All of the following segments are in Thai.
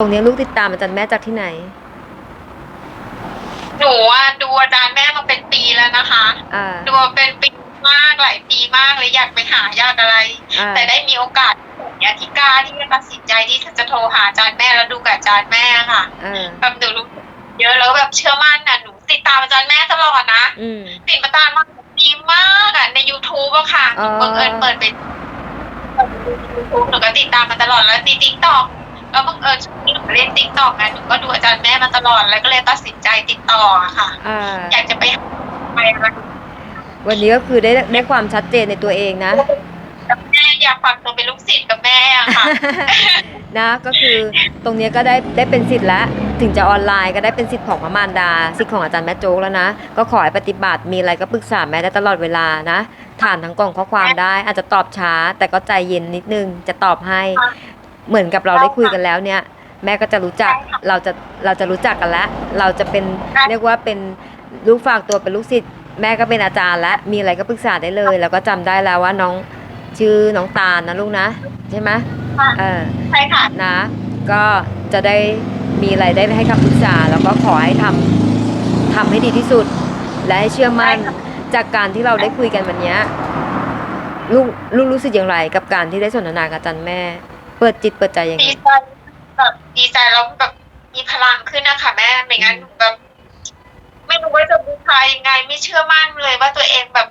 ตรงนี้ลูกติดตามอาจารย์แม่จากที่ไหน หนูว่าดูอาจารย์แม่มาเป็นปีแล้วนะคะ อ่า ดูมาเป็นปีมากหลายปีมากเลยอยากไปหาอยากอะไร อ่า แต่ได้มีโอกาสอย่างเนี้ยที่กล้าที่จะตัดสินใจที่จะโทรหาอาจารย์แม่แล้วดูกับอาจารย์แม่ค่ะอ่าแบบหนูรู้สึกเยอะแล้วแบบเชื่อมั่นน่ะหนูติดตามอาจารย์แม่ตลอดนะอืม ติดตามมาดีมากอะใน YouTube อะค่ะหอ๋นูอบังเอิญเปิดเป็นเปิดเป็น YouTube หนูก็ติดตามมาตลอดแล้วใน TikTok แล้วบังเอิญช่วง นี้หนูเล่น TikTok ไงหนูก็ดูอาจารย์แม่มาตลอดแล้วก็เลยตัดสินใจติดต่ออะค่ะ อ่า อยากจะไปหาไปอะไรวันนี้ก็คือได้ได้ความชัดเจนในตัวเองนะ กับแม่อยากฝากตัวเป็นลูกศิษย์กับแม่อะค่ะ นะก็คือตรงเนี้ยก็ได้ได้เป็นสิทธิ์แล้วถึงจะออนไลน์ก็ได้เป็นสิทธิ์ของพระมารดา สิทธิ์ของอาจารย์แม่โจ๊กแล้วนะ ก็ขอให้ปฏิบัติมีอะไรก็ปรึกษาแม่ได้ตลอดเวลานะผ่านทั้งกล่องข้อความได้ อาจจะตอบช้า แต่ก็ใจเย็นนิดนึงจะตอบให้ค่ะเหมือนกับเราได้คุยกันแล้วเนี่ย แม่ก็จะรู้จักใช่ค่ะเราจะเราจะรู้จักกันแล้ว เราจะเป็นใช่เรียกว่าเป็นลูกฝากตัวเป็นลูกศิษย์แม่ก็เป็นอาจารย์แล้วมีอะไรก็ปรึกษาได้เลย แล้วก็จำได้แล้วว่าน้องชื่อน้องตาลนะลูกนะ ใช่ไหมค่ะเออใช่ค่ะนะ ก็จะได้มีอะไรได้ให้คำปรึกษา แล้วก็ขอให้ทำทำให้ดีที่สุด และให้เชื่อมั่นใช่ค่ะจากการที่เราได้คุยกันวันเนี้ยลูกลูกรู้สึกอย่างไรกับการที่ได้สนทนากับอาจารย์แม่ เปิดจิตเปิดใจยังไง ดีใจแบบดีใจแล้วแบบมีพลังขึ้นนะคะแม่ไม่งั้นหนูแบบไม่รู้ว่าจะบูชายังไง ไม่เชื่อมั่นเลยว่าตัวเองแบบ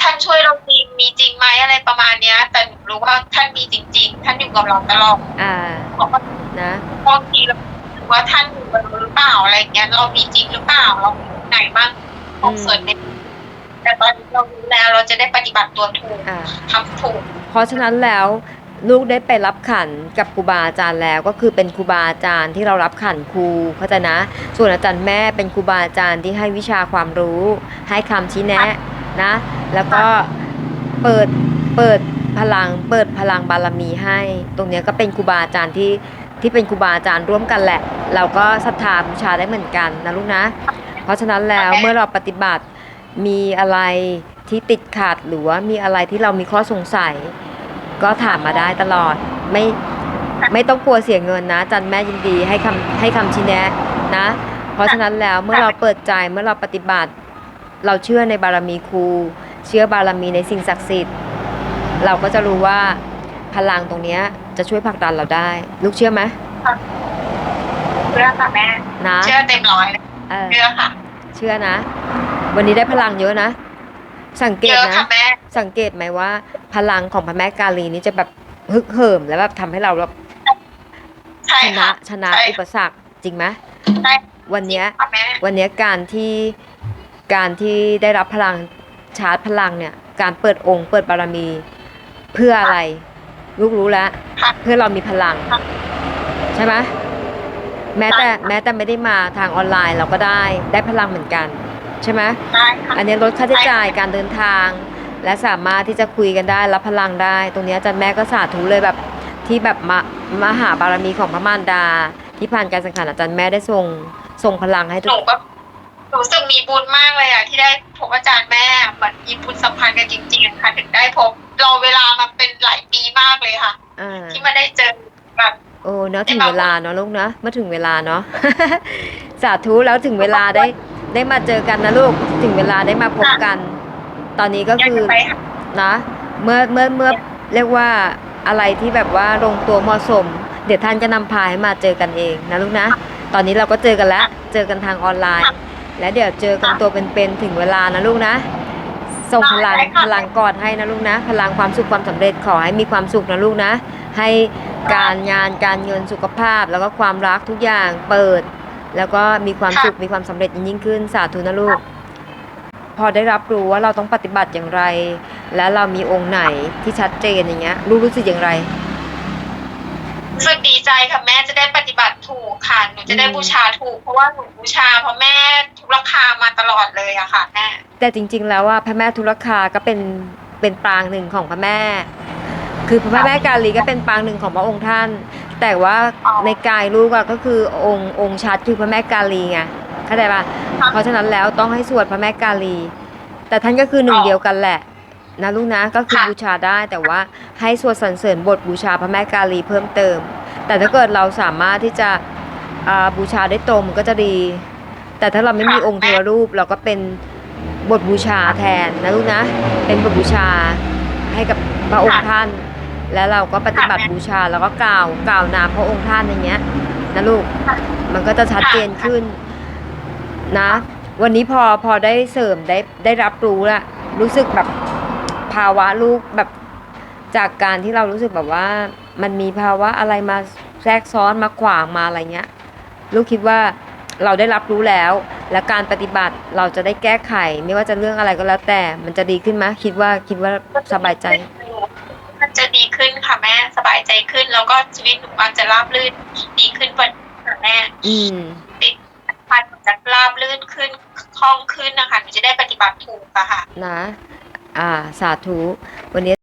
ท่านช่วยเราจริงมีจริงไหมอะไรประมาณเนี้ย แต่หนูรู้ว่าท่านมีจริง ๆ ท่านอยู่กับเราตลอดอ่าเพราะว่านะบางทีเรารู้ว่าท่านอยู่กับเราหรือเปล่าอะไรอย่างเงี้ย เรามีจริงหรือเปล่าเราอยู่ไหนบ้างของส่วนนี้แต่ตอนนี้เรารู้แล้วเราจะได้ปฏิบัติตัวถูกอ่าทำถูกเพราะฉะนั้นแล้ว ลูกได้ไปรับขันกับครูบาอาจารย์แล้ว ก็คือเป็นครูบาอาจารย์ที่เรารับขันครูเข้าใจนะ ส่วนอาจารย์แม่เป็นครูบาอาจารย์ที่ให้วิชาความรู้ ให้คำชี้แนะนะ แล้วก็เปิดเปิดพลังเปิดพลังบารมีให้ ตรงนี้ก็เป็นครูบาอาจารย์ที่ที่เป็นครูบาอาจารย์ร่วมกันแหละ เราก็ศรัทธาบูชาได้เหมือนกันนะลูกนะ เพราะฉะนั้นแล้วเมื่อเราปฏิบัติมีอะไรที่ติดขัดหรือว่ามีอะไรที่เรามีข้อสงสัย ก็ถามมาได้ตลอดไม่ไม่ต้องกลัวเสียเงินนะอาจันแม่ยินดีให้คำให้คำชี้แนะนะ เพราะฉะนั้นแล้วเมื่อเราเปิดใจเมื่อเราปฏิบัติ เราเชื่อในบารมีครู เชื่อบารมีในสิ่งศักดิ์สิทธิ์ เราก็จะรู้ว่าพลังตรงเนี้ยจะช่วยผลักดันเราได้ ลูกเชื่อไหมเชื่อค่ะแม่นะเชื่อเต็มร้อยเลยเออเชื่อค่ะ เชื่อนะ วันนี้ได้พลังเยอะนะ สังเกเยตอะนะค่ะแม่สังเกตไหมว่า พลังของพระแม่กาลีนี้จะแบบฮึกเหิมแล้วแบบทำให้เราแบบใช่ชนะค่ะชนะใช่อุปสรรคจริงไหมใช่วันเนี้ยค่ะแม่วันเนี้ยการที่การที่ได้รับพลังชาร์จพลังเนี่ย การเปิดองค์ เปิดบารมี เพื่ออะไรลูกรู้แล้วค่ะเพื่อเรามีพลังค่ะใช่ไหมแม้แต่ใช่ค่ะแม้แต่ไม่ได้มาทางออนไลน์เราก็ได้ได้พลังเหมือนกัน ใช่ไหมได้ค่ะอันนี้ลดค่าใช้จ่ายใช่ค่ะการเดินทาง และสามารถที่จะคุยกันได้รับพลังได้ ตรงเนี้ยอาจารย์แม่ก็สาธุเลยแบบที่แบบมามหาบารมีของพระมารดา ที่ผ่านการสังขารอาจารย์แม่ได้ส่งส่งพลังให้ทุหนูกก็หนูรู้สึกมีบุญมากเลยอะที่ได้พบอาจารย์แม่เหมือนมีบุญสัมพันธ์กันจริงๆค่ะถึงได้พบรอเวลามาเป็นหลายปีมากเลยค่ะอ่าที่มาได้เจอแบบโอ้เนาะถึงเวลาเนาะลูกเนาะเมื่อถึงเวลาเนาะสาธุแล้วถึงเวลาได้ได้มาเจอกันนะลูกถึงเวลาได้มาพบกัน ตอนนี้ก็อยากคือจะไปหานะเมื่อเมื่อเมื่อเรียกว่าอะไรที่แบบว่าลงตัวเหมาะสม เดี๋ยวท่านจะนำพาให้มาเจอกันเองนะลูกนะ ตอนนี้เราก็เจอกันแล้ว เจอกันทางออนไลน์ และเดี๋ยวเจอกันตัวเป็นๆถึงเวลานะลูกนะ ส่งพลังพลังกอดให้นะลูกนะ พลังความสุขความสำเร็จขอให้มีความสุขนะลูกนะ ให้การงานการเงินสุขภาพ แล้วก็ความรักทุกอย่างเปิด แล้วก็มีความสุขมีความสำเร็จยิ่งขึ้นสาธุนะลูก พอได้รับรู้ว่าเราต้องปฏิบัติอย่างไร และเรามีองค์ไหนที่ชัดเจนอย่างเงี้ยลูกรู้สึกอย่างไรรู้สึกดีใจค่ะแม่จะได้ปฏิบัติถูกค่ะหนูจะได้อืมบูชาถูก เพราะว่าหนูบูชาเพราะแม่ทุกราคามาตลอดเลยอะค่ะแม่แต่จริง ๆ แล้วว่าพระแม่ทุรคาก็เป็นเป็นปางหนึ่งของพระแม่ คือพระแม่กาลีก็เป็นปางหนึ่งของพระองค์ท่าน แต่ว่าอ๋อในกายลูกอะก็คือองค์องค์ชัดคือพระแม่กาลีไง เข้าใจปะค่ะเพราะฉะนั้นแล้วต้องให้สวดพระแม่กาลี แต่ท่านก็คือหนึ่งอ๋อเดียวกันแหละนะลูกนะก็คือค่ะบูชาได้แต่ว่าให้สวดสรรเสริญบทบูชาพระแม่กาลีเพิ่มเติม แต่ถ้าเกิดเราสามารถที่จะอ่าบูชาได้ตรงมันก็จะดี แต่ถ้าเราไม่มีองค์เทวรูปเราก็เป็นบทบูชาแทนนะลูกนะ เป็นบทบูชาให้กับพระองค์ท่าน แล้วเราก็ปฏิบัติบูชาแล้วก็กล่าวกล่าวนามพระองค์ท่านอย่างเงี้ยนะลูกมันก็จะชัดเจนขึ้น นะ วันนี้พอพอได้เสริมได้ได้รับรู้ละรู้สึกแบบภาวะลูกแบบจากการที่เรารู้สึกแบบว่า มันมีภาวะอะไรมาแทรกซ้อนมาขวางมาอะไรเงี้ย ลูกคิดว่าเราได้รับรู้แล้ว และการปฏิบัติเราจะได้แก้ไข ไม่ว่าจะเรื่องอะไรก็แล้วแต่ มันจะดีขึ้นไหมคิดว่าคิดว่าสบายใจ มันจะดีขึ้นค่ะแม่สบายใจขึ้น แล้วก็ชีวิตหนูมันจะราบรื่นดีขึ้นกว่านี้ค่ะแม่ อืมพัน จะราบลื่นขึ้นคล่องขึ้นนะคะหนูจะได้ปฏิบัติถูกอะค่ะ นะ อ่า สาธุ วันนี้